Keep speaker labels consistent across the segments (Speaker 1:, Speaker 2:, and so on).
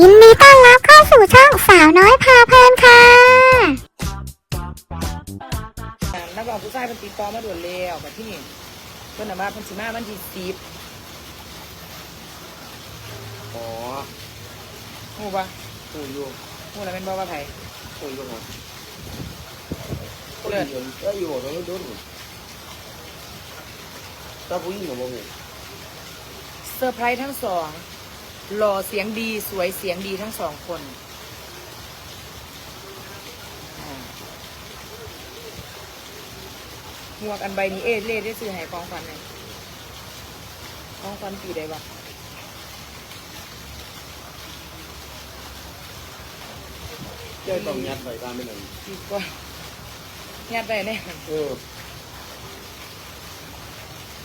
Speaker 1: ยินดีต้อนรับเข้าสู่ช่องสาวน้อยพาเพลินค่ะ
Speaker 2: นักร้องผู้ชายเป็นตีตอมาด่วนแล้วแบบที่นี่เพิ่นน่ะว่าเพิ่นสิมาวันที่สิบ
Speaker 3: อ๋อ
Speaker 2: ฮู้ปะ
Speaker 3: ตู้อยู่
Speaker 2: ฮู้แล้วแม่นบ่ว่าไผ
Speaker 3: ตู้อยู่ครับ
Speaker 2: เลิศ
Speaker 3: เอ้ยอยู่ตรงนี้ดูดิถ้าผู้หญิงของผมเนี่ย
Speaker 2: เซอร์ไพรส์ทั้งสอง หล่อเสียงดีสวยเสียงดีทั้งสองคนอ่าหมวกอันใบนี้เอเล่ได้ซื้อให้ของขวัญไหนของขวัญปีใดวะ
Speaker 3: เจ้าต้องยัดใส่ตามไปหนึ่ง
Speaker 2: ปีก่อนยัดไปแน่
Speaker 3: เออ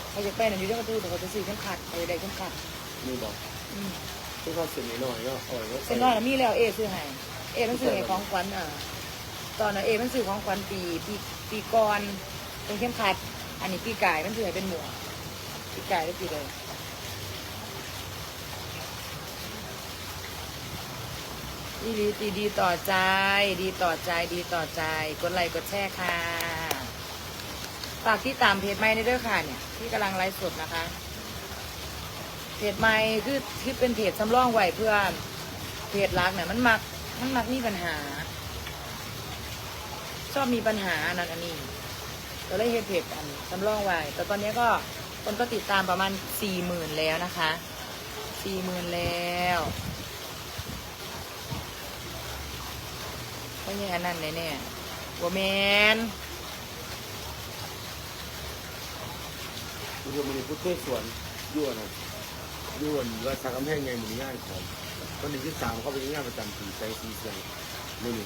Speaker 2: เขาจะไปหนังอยู่ที่ประตูแต่เขาจะซื้อเข้มขัดเขาจะได้เข้มขัด
Speaker 3: นี่บอก
Speaker 2: อืม
Speaker 3: ที่เขาเสร็นิดหน่อยก็อ่อยก็
Speaker 2: เส้นน้อยน่ะมีแล้วเอซื้อให้เอมันซื้อให้ของขวัญอะตอนนั้นเอมันซื้อของขวัญปีปีปีก่อนเป็นเข้มขัด อันนี้ปีกายมันซื้อให้เป็นหมวกปีกายได้ปีเลยดีดีดีดีต่อใจ ดีต่อใจดีต่อใจกดไลค์กดแชร์ค่ะฝากที่ตามเพจไม่ได้ด้วยค่ะเนี่ยที่กำลังไลฟ์สดนะคะ เพจไม่คือคือเป็นเพจสำรองไวเพื่อเพจรักเนี่ยมันมักมันมักมีปัญหา ชอบมีปัญหานนั้นอันนี้ก็เลยเฮ็ดเพจอันสำรองไวแต่ตอนนี้ก็คนก็ติดตามประมาณสี่หมื่นแล้วนะคะสี่หมื่นแล้วก็ยังอันนั้นแน่ๆบัวแมน
Speaker 3: ดูมันพูดเพื่อสวนยั่วนะ ยั่วราชากำแพงไงมันง่ายของวันหนึ่งที่สามเขาเป็นงานประจำปีใจสีเสียงนี่นี่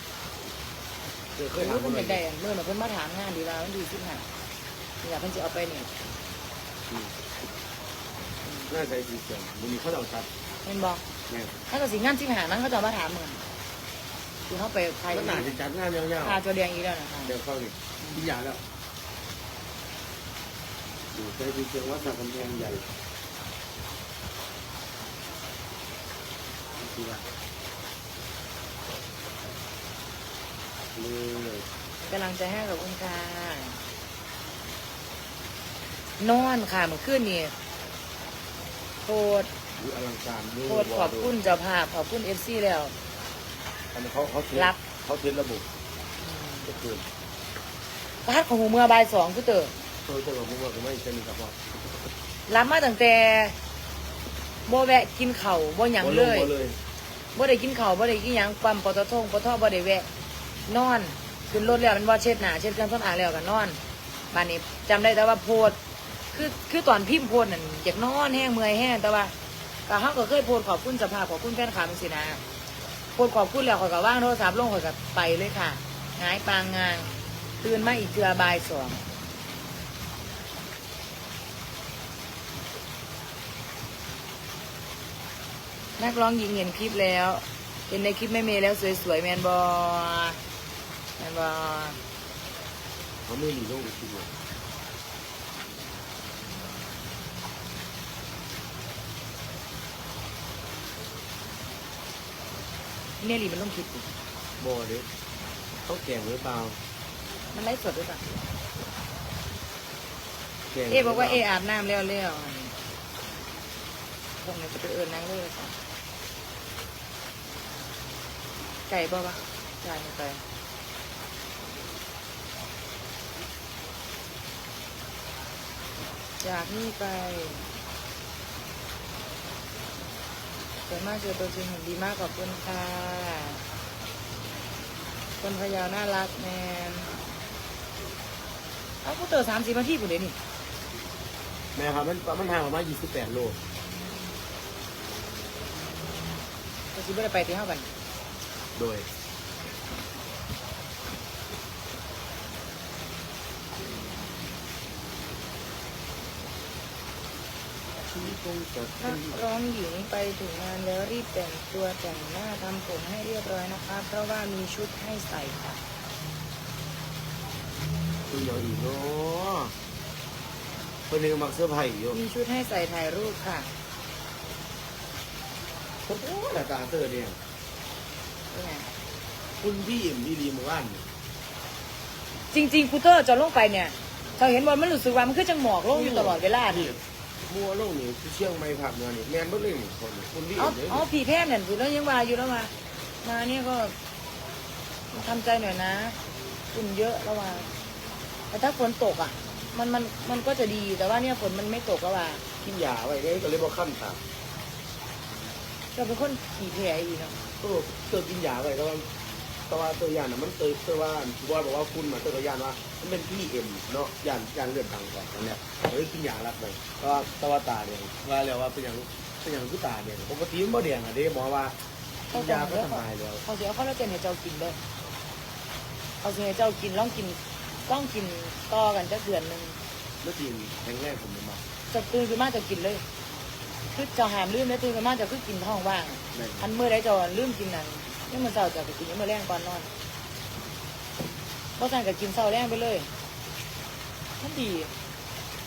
Speaker 3: เคยเค
Speaker 2: เพิ่
Speaker 3: ย
Speaker 2: น
Speaker 3: ถาม
Speaker 2: เพิ่
Speaker 3: คน
Speaker 2: น
Speaker 3: ไหน
Speaker 2: อยากได้อันเมื่อน่ะเพิ่นมาถามงานดีว่ามันดีขึ้นหาอยากเพิ่นจะเอาไปเนี่ย
Speaker 3: น่าใจสีเสียงมันมีข้าวเหนียวชัด
Speaker 2: เห็นบอก
Speaker 3: เนี่ย
Speaker 2: ถ้าเกิดสิงานที่หานั้นเขาจะเอามาถามเหมือนคือเขาไปใคร
Speaker 3: ก็หนาจะจัดงานยาว
Speaker 2: พาตัวแดงอีกแล้วนะคะ
Speaker 3: ๆเดี๋ยวเข้านี่ที่ยาแล้วอยู่ใจสีเสียงวัดสักกำแพงใหญ่ ที่ว่าเลย
Speaker 2: กำลังใจให้กับคุณค่ะนอนค่ะเมื่อคืนนี่โคตร
Speaker 3: ดูอลังการดู
Speaker 2: โคตรขอบคุณเจ้าภาพขอบคุณเอฟซีแล้ว
Speaker 3: อันนี้เขาเขาเทส
Speaker 2: รับ
Speaker 3: เขาเทสระบบก็คือ
Speaker 2: พัดของหูเมื่อบ่ายสองคือเตอ
Speaker 3: เขาจะบอกผมว่าผมไม่ใช่มีกับว่า
Speaker 2: รับมาตั้งแต่บ่แวะกินเข่าวบ่หยังเลย
Speaker 3: เลย
Speaker 2: บ่ได้กินข้าวบ่ได้กินหยังปั๊มปตทงปตทบ่ได้แวะ นอนขึ้นรถแล้วมันว่าเช็ดหน้าเช็ดเครื่องสำอางแล้วก็นอนบ้านนี้จำได้แต่ว่าโพดคือคือตอนพิมพ์โพดนั่นอยากนอนแห้งเมื่อยแห้งแต่ว่าก็เฮาก็เคยโพดขอบคุณสภาพขอบคุณแฟนคลับจังซี่นะโพดขอบคุณแล้วข่อยก็ว่างโทรศัพท์ลงข่อยก็ไปเลยค่ะหงายปางงางตื่นมาอีกเทื่อบ่ายสอง นักร้องหญิงเห็นคลิปแล้ว เห็นในคลิปไม่เมย์แล้วสวยๆแมนบอแมนบอ
Speaker 3: เขาไม่มีโรคจริงเลย
Speaker 2: เนี่ยหลีมันต้องคิดดิ
Speaker 3: บ่เด็กเขาแก่งหรือเปล่า
Speaker 2: มันไลฟ์สดด้วยป่ะ
Speaker 3: แก่ง
Speaker 2: เอะบอกว่าเอะอาบน้ำแล้วแล้วคงจะไปเอิญนั่งเลยค่ะ ไก่บ่ปะไก่ไปจากนี่ไปสวยมากเจอตัวจริงเห็นดีมากขอบคุณค่ะคนพะเยาน่ารักแมนเอากูเตอสามสิบนาทีกูเดี๋ยวนี่
Speaker 3: แม่ครับมันมันห่างประมาณ28โล
Speaker 2: ก็สิบ่ได้ไปที่ห้าวัน
Speaker 3: โดยชีวิตคงจะ
Speaker 2: นักร้องหญิงไปถึงงานแล้วรีบแต่งตัวแต่งหน้าทำผมให้เรียบร้อยนะคะ เพราะว่ามีชุดให้ใส่ค่ะ
Speaker 3: คืออย่างอีกเนาะเพิ่นเองมักเสื้อผ้าอยู่
Speaker 2: มีชุดให้ใส่ถ่ายรูปค่ะ
Speaker 3: โอ้โหแต่ตาเตอร์เนี่ย
Speaker 2: เป็นไง
Speaker 3: คุณพี่อิ่มดีดีเมื่อวานนี่
Speaker 2: จริงๆคูเตอร์จะลงไปเนี่ยเราเห็นว่ามันรู้สึกว่ามันคือจังหมอกลงอยู่ตลอดเวลา
Speaker 3: นี่ มัวโลกนี่คือเชียงใหม่ผักเนาะนี่แมนบ่เลยนี่คนนี่คุณพี่
Speaker 2: อ๋อ
Speaker 3: อิ่มเนี่ย
Speaker 2: อ๋อผีแพทย์เนี่ยอยู่แล้วยังว่าอยู่แล้วมามาเนี่ยก็ทำใจหน่อยนะฝุ่นเยอะแล้วว่าแต่ถ้าฝนตกอะ มันมันมันก็จะดีแต่ว่าเนี่ยฝนมันไม่ตกแล้วว่า
Speaker 3: กินยาไว้เลยก็เลยบ่ขั้นตา
Speaker 2: เราเป็นคนขี่แผลอีกเนาะ
Speaker 3: ตัวตัวกินยาไว้ก็ว่าแต่ว่าตัวยาน่ะมันเตยตัวว่าบอยบอกว่าคุณมาตัวกับยานว่ามันเป็นพี่เอ็มเนาะยานยานเลือดต่างก่อนนั่นแหละเลยกินยารับไปเพราะว่าตว่าตาเนี่ยว่าแล้วว่าเป็นอย่างเป็นอย่างคือตาเนี่ยปกติมันบ่แดงอะเด้หมอว่ากินยาก็สบายแล้ว
Speaker 2: เขาเสียเขาแล้วเจนให้เจ้ากินเลยเขาเสียให้เจ้ากินลองกินต้องกินต่อกันจะเดือนหนึ่ง
Speaker 3: เมื่อกี้แข็งแรงผมมา
Speaker 2: จะตื่นขึ้นมาจะกินเลย คือจะหามลืมแล้วตื่นขึ้นมาจะคือกินท้องว่าง อันเมื่อไรจะลืมกินนั่นนี่มันเศร้าจะไปกินยังเมื่อแรงก่อนนอนเพราะฉะนั้นก็กินเศร้าแรงไปเลยมันดี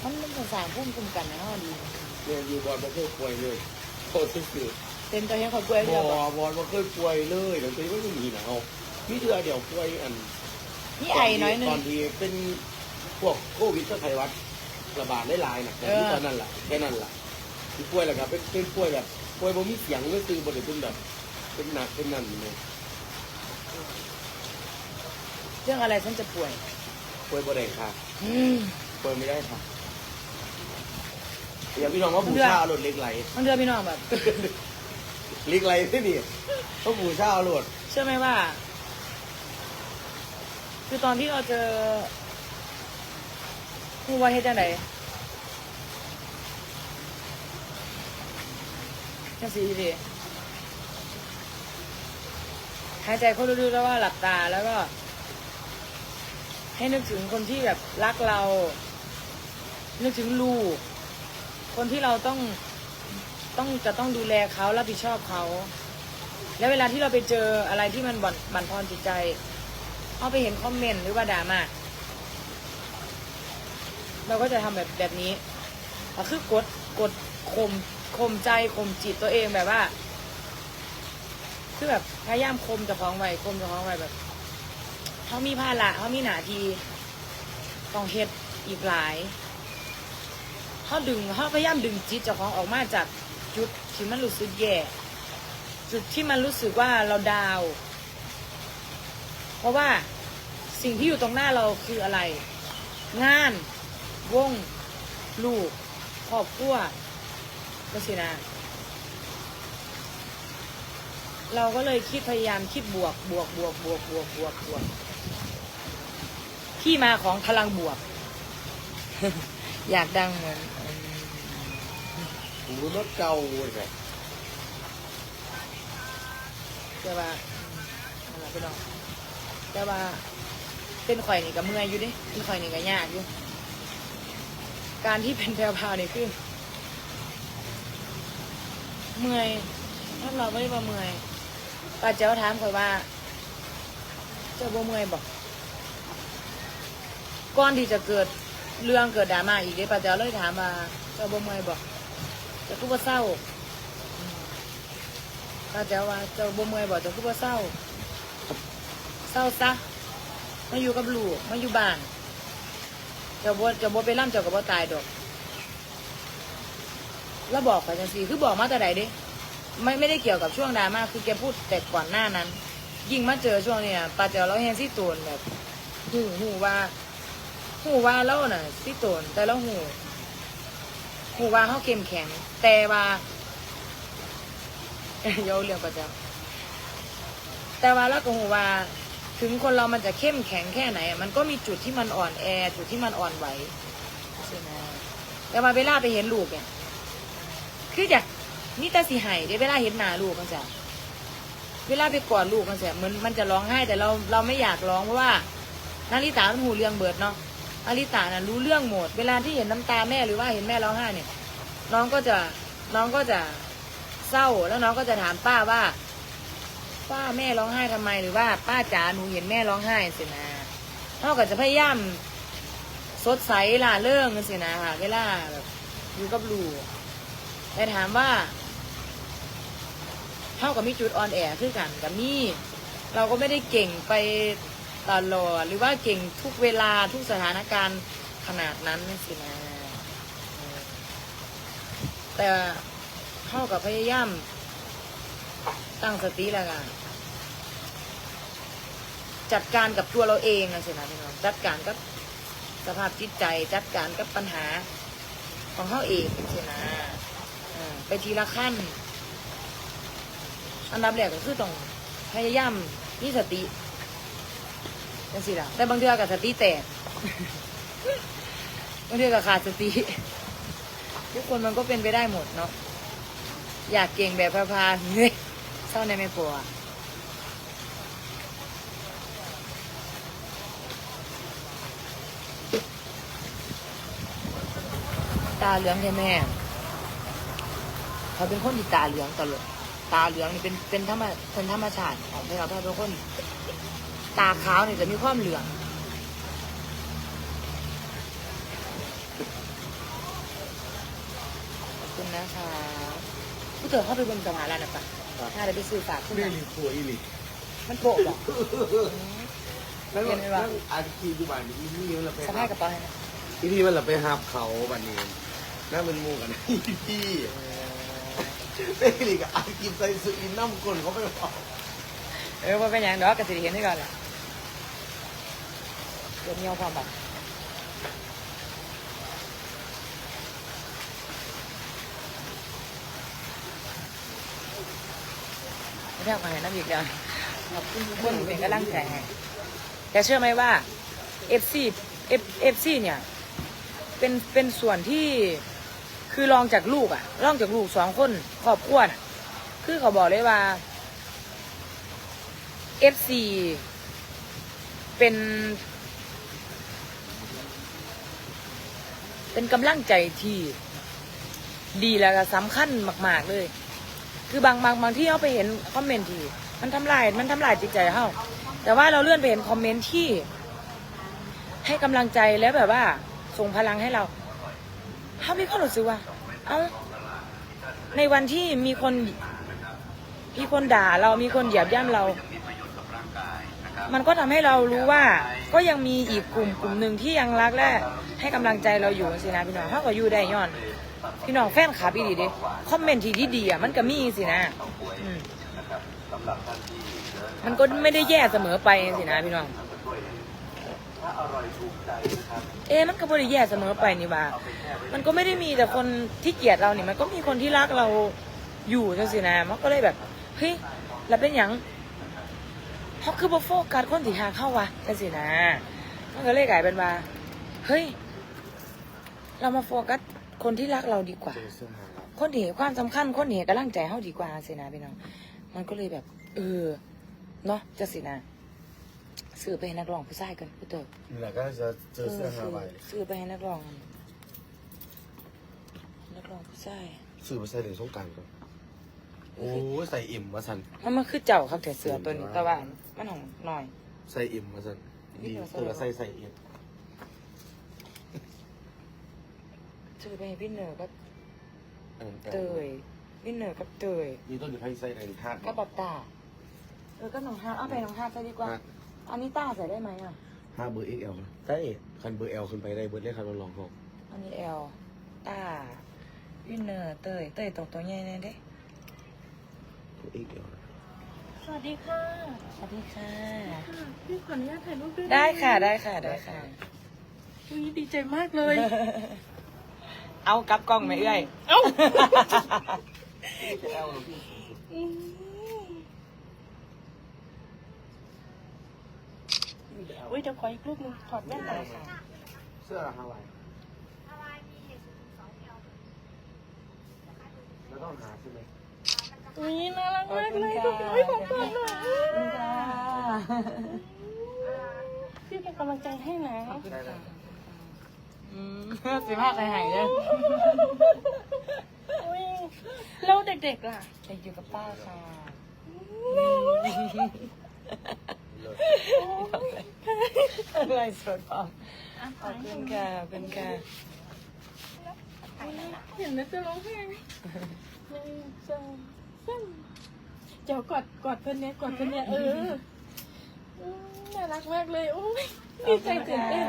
Speaker 2: มันมันสร้างภูมิคุ้มกันนะฮะดี
Speaker 3: เนี่ยอยู่บอลบ่เคยป่วยเลยโคตรซื่อ
Speaker 2: เต็มตัวเห็นคนป่วย
Speaker 3: ๆ
Speaker 2: เดียว
Speaker 3: บ่
Speaker 2: บอก
Speaker 3: บอลบ่เคยป่วยเลยเดี๋ยวตัวนี้ไม่มีนะเอามีเดือเดียวป่วยอัน
Speaker 2: นี่ไอหน้อยหนึง
Speaker 3: ตอนที่เป็นพวกโควิดก็ไทยวัดระบาดได้หลายนะแต่ที่ตอนนั้นแหละแค่นั้นแหละที่ป่วยแหละครับเป็นเป็นป่วยแบบ ป่วยบ่มีเสียงก็คือบริเป็นแบบเป็นหนักเป็นนั่นเลย
Speaker 2: เรื่องอะไรฉันจะป่วย
Speaker 3: ป่วยบ่ได้ค่ะ
Speaker 2: อืม
Speaker 3: ป่วยไม่ได้ค่ะอย่าพี่น้องว่าบูชาเอารถเล็กไหล
Speaker 2: มันเดือพี่น้องแบบ
Speaker 3: เล็กไหลที่นี่ต้องบูชาเอารถ
Speaker 2: เชื่อไหมว่า คือตอนที่เราเจอครูว่าเฮ็ดจังได จังสีดีหายใจเข้าลึกๆแล้วว่าหลับตาแล้วก็ ให้นึกถึงคนที่แบบรักเรา นึกถึงลูก คนที่เราต้องต้องจะต้องดูแลเขารับผิดชอบเขา แล้วเวลาที่เราไปเจออะไรที่มันบั่นบั่นทอนจิตใจ เอาไปเห็นคอมเมนต์หรือว่าด่ามาเราก็จะทำแบบแบบนี้คือ กดกดข่ม ข่มใจข่มจิตตัวเองแบบว่า คือแบบพยายามข่มเจะคล้าของไว้ข่มเจะคล้าของไว้แบบเขามีภาระเขามีหนาทีต้องเฮ็ดอีกหลายเขาดึงเขาพยายามดึงจิตเจ้าของออกมาจากจุดที่มันรู้สึกแย่จุดที่มันรู้สึกว่าเราดาว เพราะว่าสิ่งที่อยู่ตรงหน้าเราคืออะไร งาน วง ลูกครอบครัว ก็สินะเราก็เลยคิดพยายามคิดบวกบวกบวกบวกบวกบวกบวกที่มาของพลังบวก อยากดังเหมือนอืม
Speaker 3: หูรถเก่าเลย
Speaker 2: แต่ว่าอืมนั่นแหละพี่น้องแต่ว่าเป็นข่อยนี่ก็เมื่อยอยู่เดิเป็นข่อยนี่ก็ยากอยู่ การที่เป็นแพรวพราวนี่คือ เมื่อยถ้าเราไม่ได้มาเมื่อยป้าเจ้าถามข่อยว่า เจ้าบ่เมื่อยบอกก่อนที่จะเกิดเรื่องเกิดดราม่าอีกเด้ป้าเจ้าเลยถามว่าเจ้าบ่เมื่อยบอกจะกูบ่เศร้าป้าแจ๋วว่าเจ้าบ่เมื่อยบ่เจ้าคือบ่เศร้า เศร้าซะมาอยู่กับลูกมาอยู่บ้านเจ้าบ่เจ้าบ่ไปร่ำเจ้าก็บ่ตายดอก แล้วบอกไปจังซี่คือบอกมาแต่ใดเด้ไม่ไม่ได้เกี่ยวกับช่วงดราม่าคือแกพูดแต่ก่อนหน้านั้น ยิ่งมาเจอช่วงเนี้น่ะป้าแจ๋วเราแฮงซี่ตูนแบบหูหูว่าหูว่าเราน่ะซี่ตูนแต่เราหูหูว่าเฮาเข้มแข็ง แต่ว่าโยาเรื่องประจำแต่ว่าแล้วก็หูว่าถึงคนเรามันจะเข้มแข็งแค่ไหน มันก็มีจุดที่มันอ่อนแอ จุดที่มันอ่อนไหวใช่ไหมแต่ว่าเวลาไปเห็นลูกเนี่ย คืออยากนี่แต่สิหายได้เวลาเห็นหน้าลูกมันจะเวลาไปกอดลูกมันจะเหมือนมันจะร้องไห้แต่เราเราไม่อยากร้องเพราะว่านาริตามันหูเรื่องเบิดเนาะนาริตาน่ะรู้เรื่องหมด เวลาที่เห็นน้ำตาแม่หรือว่าเห็นแม่ร้องไห้เนี่ย น้องก็จะน้องก็จะเศร้าแล้วน้องก็จะถามป้าว่าป้าแม่ร้องไห้ทำไมหรือว่า ป้าจ๋าหนูเห็นแม่ร้องไห้สินะเขาก็จะพยายามสดใสล่าเรื่องสินะค่ะเวลาแบบอยู่กับลูก แต่ถามว่าเท่ากับมีจุดอ่อนแอคือกันกับมีเราก็ไม่ได้เก่งไปตลอดหรือว่าเก่งทุกเวลาทุกสถานการณ์ขนาดนั้นสินะแต่เท่ากับพยายามตั้งสติแล้วกันจัดการกับตัวเราเองนะสินะพี่น้องจัดการกับสภาพจิตใจจัดการกับปัญหาของเขาเองสินะ ไปทีละขั้น อันดับแรกก็คือต้องพยายามมีสติจังสิล่ะแต่บางเทื่อกับสติแตกบางเทื่อกับขาดสติทุกคนมันก็เป็นไปได้หมดเนาะอยากเก่งแบบพาๆเฮ้ยเศร้าในไม่ปัวตาเหลืองใช่ไหม เขาเป็นคนที่ตาเหลืองตลอดตาเหลืองนี่เป็นเป็นธรรมเป็นธรรมชาติของพวกเราถ้าเป็นคน ตาขาวเนี่ยจะมีความเหลืองขอบคุณนะคะผู้เต๋อเข้าไปบนสะพานแล้วนะปะถ้าได้ไปซื้อฝากขึ้น
Speaker 3: เรื่อ
Speaker 2: มาง
Speaker 3: นี้ตัวอีหลี
Speaker 2: มันโปะบอก
Speaker 3: แล้ว
Speaker 2: เห็นไหมวะ
Speaker 3: นั่งอาคีอยู่บ้านอีนี่มันละไป
Speaker 2: สะพายกระเป๋าให้นะ
Speaker 3: อีนี่มันละไปหาบเขาบ้านนี้นั่งเป็นหมู่กันอีพี่ เต้ลีกับอาคีใส่สุอินน้ำกลนเขาไปบอก
Speaker 2: เออว่าเป็นอย่างดอกกระสิเห็นให้ก่อนแหละเดี๋ยวมีเอาความแบบไม่ได้เอามาให้น้ำอีกแล้วขอบคุณทุกคนเป็นกำลังใจให้แต่เชื่อไหมว่า FC F FC เนี่ย เป็นเป็นส่วนที่ คือรองจากลูกอะรองจากลูกสองคนครอบครัวน่ะ คือเขาบอกเลยว่า FC เป็นเป็นกำลังใจที่ดีแล้วก็สำคัญมาก ๆ เลย คือบางบางบางที่เขาไปเห็นคอมเมนต์ที่มันทำลายมันทำลายจิตใจเขาแต่ว่าเราเลื่อนไปเห็นคอมเมนต์ที่ ให้กำลังใจแล้วแบบว่า ส่งพลังให้เรา เขามีความรู้สึกว่า เอ้าในวันที่มีคนมีคนด่าเรามีคนเหยียบย่ำเรา มันก็ทำให้เรารู้ว่า ก็ยังมีอีกกลุ่มกลุ่มหนึ่งที่ยังรักและให้กำลังใจเราอยู่สินะพี่น้องเขาก็อยู่ได้ย้อน พี่น้องแฟนคลับอีดีด้คอมเมนต์ที่ดีๆอะมันก็มีสินะมันก็ไม่ได้แย่เสมอไปสินะพี่น้อง เอ๊ะมันก็ไม่ได้แย่เสมอไปนี่ว่ามันก็ไม่ได้มีแต่คนที่เกลียดเรานี่มันก็มีคนที่รักเราอยู่จังสินะมันก็เลยแบบเฮ้ยเราเป็นหยังเขาคือบ่โฟกัสคนที่หาเข้าวะจังสินะมันก็เลยกลายเป็นว่าเฮ้ยเรามาโฟกัสคนที่รักเราดีกว่า
Speaker 3: เจอเสื้อหาครับ
Speaker 2: คนที่เห็นความสำคัญคนที่เห็นกำลังใจเฮาดีกว่าสินะพี่น้อง มันก็เลยแบบ เออ เนาะจะสินะ ซื้อไปให้นักร้องผู้ชายกันผู้เตอ
Speaker 3: นี่แหละก็จะเจอเสื้อหาไว้
Speaker 2: ซื้อไปให้นักร้อง นักร้องผู้ชาย
Speaker 3: ซื้อมาใส่ในสงกรารก่อนโอ้ยใส่เอ็มมาสัน
Speaker 2: มันมันคือเจ้าครับแต่เสือตัวนี้แต่ว่ามันของหน่อย
Speaker 3: ใส่เอ็มมาสันดีตัวละใส่ใส่เอ็ม
Speaker 2: ซื้อไปให้พี่เหนือก็
Speaker 3: เออ
Speaker 2: เตยพี่เหนือกับเตย
Speaker 3: นี่ต้นอยู่ให้ใส่ในธาตุ
Speaker 2: ก็ปับตาเออก็หนองฮาเอาไปหนองฮาไปดีกว่า อันนี้ต้าใส่ได้ไหมอะ
Speaker 3: ห้าเบอร์ XL นะได้คันเบอร์ L ขึ้นไปได้เบอร์เลขคันเราลองเขา
Speaker 2: อันนี้แอลต้าพี่เหนือเตยเตยตรงตัวใหญ่แน่เด้
Speaker 3: ตัว XL นะ
Speaker 4: สวัสดีค่ะ
Speaker 2: สวัสดีค่ะ
Speaker 4: พี่ขออนุญาตถ่ายรูปด้วย
Speaker 2: ได้ค่ะได้ค่ะได้ค่ะ
Speaker 4: วันนี้ดีใจมากเลย
Speaker 2: เอากลับกล้องไหมเอ้ย
Speaker 4: เอ้า
Speaker 3: XL นะพี่
Speaker 4: อืม อุ้ยเดี๋ยวขออีกรูปหนึงถอดแว่นหน่อยค่ะ
Speaker 3: เสื้อฮาวายแล้วต้องหาใช่ไหม
Speaker 4: อุ้ยน่ารัก
Speaker 2: ขอบ
Speaker 4: มาก
Speaker 2: คุณ
Speaker 4: เลย
Speaker 2: ค่ะ
Speaker 4: ดูอุ้ยขอบคุณค่ะ
Speaker 2: ขอบคุณค่ะ
Speaker 4: พี่เป็นกำลังใจให้นะ
Speaker 2: ขอบคุณค่ะอืมสิบห้าใครหายเนี่ย
Speaker 4: อุ้ยแล้วเด็กๆล่ะ
Speaker 2: ไปอยู่กับป้าค่ะอะ ไรสดพร้อมขอบคุณค่ะขอบคุณค่ะ
Speaker 4: เห็นแล้วจะร้องไห้หนึ่งสองสามจ๋วกอดกอดเพื่อนเนี้ยกอดเพื่อนเนี้ยเอออืมน่ารักมากเลยโอ้ยดีใจตื่นเต้น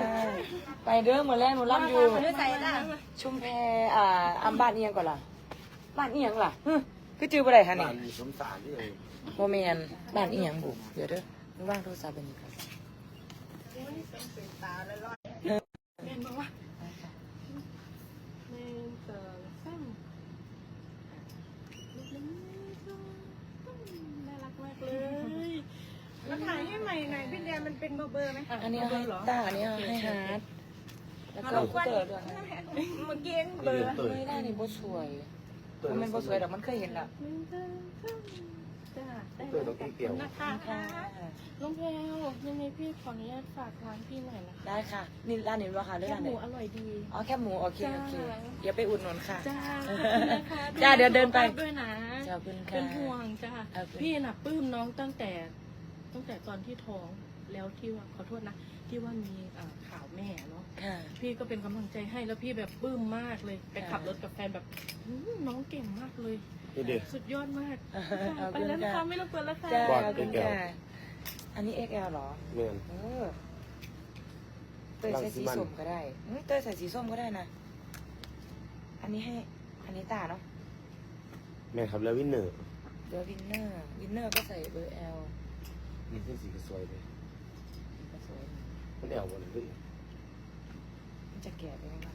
Speaker 2: ไปเด้อหมือแรกหนูรับอยู่
Speaker 4: มาด้วยใจนะ
Speaker 2: ชุมแพอ่าอำบ้านเอียงก่อนล่ะ บ้านเอียงล่ะฮึคือจื้อบ่ได้คะนี่
Speaker 3: บ้านสมสารที่เลย
Speaker 2: โมเมนบ้านเอียงบุเดี๋ยวเด้อ ว่างโทรศัพท์เป็นอีกครับ
Speaker 4: เป็นบอกว่าหนึ่งสองสามน่ารักมากเลย
Speaker 1: มาถ่ายให้ใหม่หน่อยพี่แดนมันเป็นเบอร์เบอร์ไหม
Speaker 2: อันนี้ให้ต้าอันนี้เอาให้ฮาร์ดแล้วก็เติร์ดด้วย
Speaker 1: เมื่อกี้
Speaker 3: เบอร์
Speaker 2: ไม่ได้นี่บ่สวย
Speaker 3: เตย
Speaker 2: มันโบ่สวยดอกมันเคยเห็นละ
Speaker 4: หนึ่งสองสามจ้าได้
Speaker 3: เตยต้องเกี่ยว
Speaker 4: นะคะ
Speaker 2: ค่ะ
Speaker 4: น้องแพลวยังไงพี่ขออนุญาตฝากร้านพี่หน่อยนะคะ
Speaker 2: ได้ค่ะ นี่ร้านนี้ราคาเรื่อ
Speaker 4: แค่
Speaker 2: งอะไร
Speaker 4: หมูอร่อยดี
Speaker 2: อ๋อแคบหมูโอเคโอเค
Speaker 4: จ้า
Speaker 2: เดี๋ยวไปอุดหนุนค่ะ
Speaker 4: จ้าขอบคุณนะคะ
Speaker 2: จ้าเดี๋ยวเดินไป
Speaker 4: สุขภาพด้วยนะ
Speaker 2: ขอบคุณค่ะ
Speaker 4: เป็นห่วงจ้า
Speaker 2: ขอบคุณ
Speaker 4: พี่น่ะปลื้มน้องตั้งแต่ ตั้งแต่ตอนที่ท้องแล้วที่ว่าขอโทษนะที่ว่ามีเอ่อข่าวแม่เนาะ
Speaker 2: ค่ะ
Speaker 4: พี่ก็เป็นกำลังใจให้แล้วพี่แบบปลื้มมากเลย ไป
Speaker 2: ค่ะ
Speaker 4: ขับรถกับแฟนแบบอื้อน้องเก่งมากเลย
Speaker 3: นี่เด็ก
Speaker 4: สุดยอดมาก
Speaker 2: ขอบ
Speaker 4: ไป
Speaker 2: คุณ
Speaker 4: แล้วนะ
Speaker 2: ค่ะ
Speaker 4: คะไม่รบกวนแล้วค่ะ
Speaker 2: จ้า
Speaker 3: บอด
Speaker 2: ขอบคุณ
Speaker 3: XL
Speaker 2: ค่ะอันนี้ XL เหรอ
Speaker 3: แม่น
Speaker 2: เออเตยใส่สีส้มก็ได้เฮ้ยเตยใส่สีส้มก็ได้นะ อันนี้ให้ อันนี้ตาเนาะ
Speaker 3: แม่นครับแล้ววินเนอร์
Speaker 2: เดี๋ยววินเนอร์ วินเนอร์ก็ใส่เบอร์ L
Speaker 3: นี่เส้นสีก็สวยเลย
Speaker 2: ก็สวย
Speaker 3: มันแอวบนเลย
Speaker 2: มันจะแก่ไปไหมวะ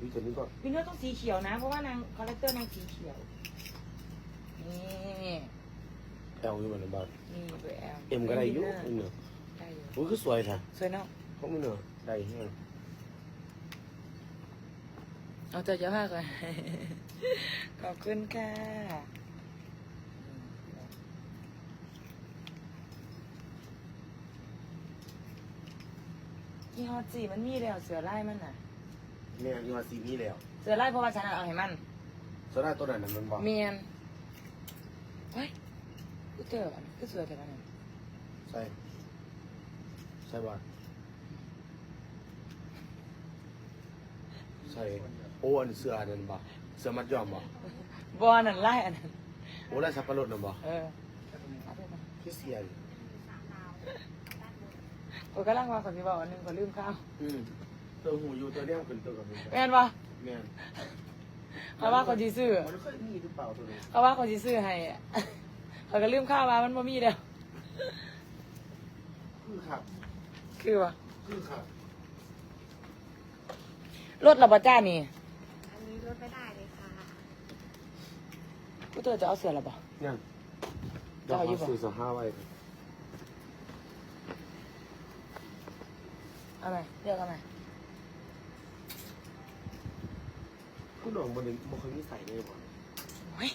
Speaker 3: วิตัวนี้ก็
Speaker 2: วินเนอร์ต้องสีเขียวนะ เพราะว่านางคาแรคเตอร์นางสีเขียว นี่
Speaker 3: แอลอยู่เหมือนบ้าน
Speaker 2: นี่เบอร์ L
Speaker 3: เอ็มก็ได้อยุ่
Speaker 2: วินเนอร์
Speaker 3: วินเนอร์
Speaker 2: ได้อยู่
Speaker 3: โอ้ยคือสวยค่ะ
Speaker 2: สวยเนาะ
Speaker 3: เพราะวินเนอร์ได้แห้ง
Speaker 2: เอาใจเยอะมากเลยขอบคุณค่ะยี่ห้อจีมันมีแล้วเสือไล่มันน่ะ
Speaker 3: แม่นยี่ห้อสีนี้แล้ว
Speaker 2: เสือไล่เพราะว่าฉันเอาให้มัน
Speaker 3: โซดาตัวนั้นน่ะมันบอก
Speaker 2: เมียนเฮ้ยกูเจออันก็สวยแต่ละนั้น
Speaker 3: ใช่ใช่ป่ะใช่โอ้อันเสื้ออันนั้นบ่เสื้อมัดยอมบ่
Speaker 2: บอนั่นไล่อันนั้น
Speaker 3: โอ้แล้วสับปะรดน่ะบ่
Speaker 2: เออเอาไปมา
Speaker 3: คือเสียดิ
Speaker 2: กูกำลังว่าคนที่บอกอันหนึงคนลืมข้าว
Speaker 3: อืม ตัวหูอยู่ตัวเนี้ยมันเป็นตัวกับมัน
Speaker 2: แม่นปะ
Speaker 3: แม่น
Speaker 2: เขาว่าคนที่ซื้อ
Speaker 3: มันเคยมีหรือเปล่าตัวนี้
Speaker 2: เขาว่าคนที่ซื้อให้อะเขาก็ลืมข้าวมามันบ่มีเดียว
Speaker 3: คือครับ
Speaker 2: คือวะ
Speaker 3: คือครับ
Speaker 2: รถระบาจ้านี่
Speaker 1: อันนี้ลดไม่ได้เลยค่ะ
Speaker 2: กูเตอจะเอาเสือระบา
Speaker 3: เนี่ย
Speaker 2: จะเอาอยู่ปะ
Speaker 3: ซื้อสองห้าไว้
Speaker 2: เอาไหมเรียกเอาไหม
Speaker 3: คุณดองบนนี้บ่เคยมีใส่เลยบ่
Speaker 2: เฮ้ย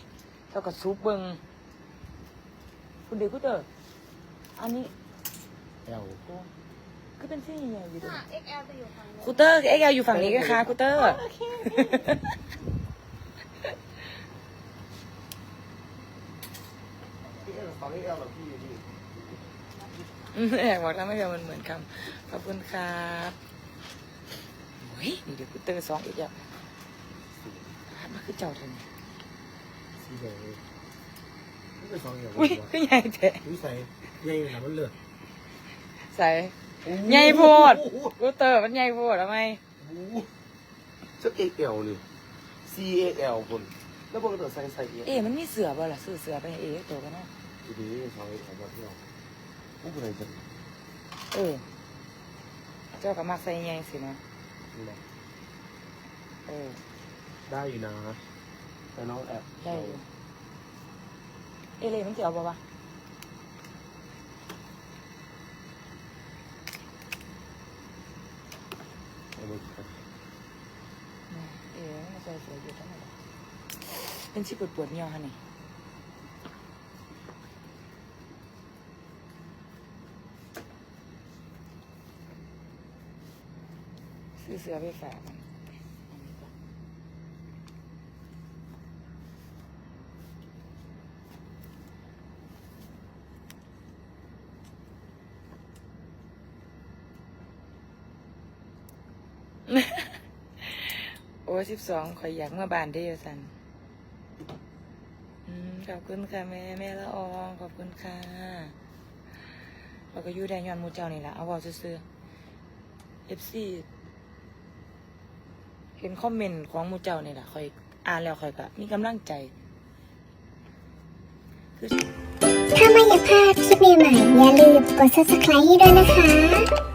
Speaker 2: เท่ากับซุปเบิงคุณเด็กกูเตออันนี้
Speaker 3: แอล
Speaker 2: โอ้ก็เป็นเส้นใหญ่ๆอยู่ด้วย
Speaker 1: XL จะอยู่ฝั่งนี้
Speaker 2: กูเตอร์เอ็กซ์อยู่ฝั่งนี้นะคะกูเตอร์
Speaker 3: พี่เอลสองเอลแบบพี่อยู่นี่
Speaker 2: อืมอยากบอกแล้วไม่เคยมันเหมือนคำขอบคุณครับโอ้ยนี่เดี๋ยวกูเตอร์สองอีกแล้วมัน คือเจ้าเท่านี้
Speaker 3: สีแดงเลยนี่เป็นสองเอล
Speaker 2: อุ้ยคือใหญ่แท้
Speaker 3: นี่ใส่ใหญ่หนามันเลือด
Speaker 2: ใส่ใหญ่โพดกูเตอร์มันใหญ่โพดทำไม
Speaker 3: จะเอเอลนี่ C A L คนแล้วปกติใส่ใส่เอ
Speaker 2: เอ๊ะมันมีเสือบ่ล่ะซื้อเสือไปให้เอ๊ะตัวกันนะ
Speaker 3: ดีดีสองเอลแบบเที่ยวผู้บริหาร
Speaker 2: เออ เจ้ากับมักใส่ใหญ่สินะเออ
Speaker 3: ได้อยู่นะ แต่น้องแอบ
Speaker 2: ได้อยู่เอเลยมันจะเอาบ่วะ
Speaker 3: เอามาครับ
Speaker 2: เอ๊ะมันใส่เสืออยู่ทั้งหมดเป็นชิปวดปวดๆเหี่ยวฮะนี่ซื้อเสือไปฝากมันอัน โอ้สิบสองข่อยอยากเมื่อบานได้อสันขอบคุณค่ะ แม่แม่ละอองขอบคุณค่ะเราก็ยู่แดนยอนมูเจ้านี่แหละเอาเวอซื้อเอฟซีเห็นคอมเมนต์ของมูเจ้านี่แหละคอยอ่านแล้วคอยก็มีกำลังใจ
Speaker 1: ถ้าไม่อยากพลาดคลิปใหม่ๆอย่าลืมกด subscribe ให้ด้วยนะคะ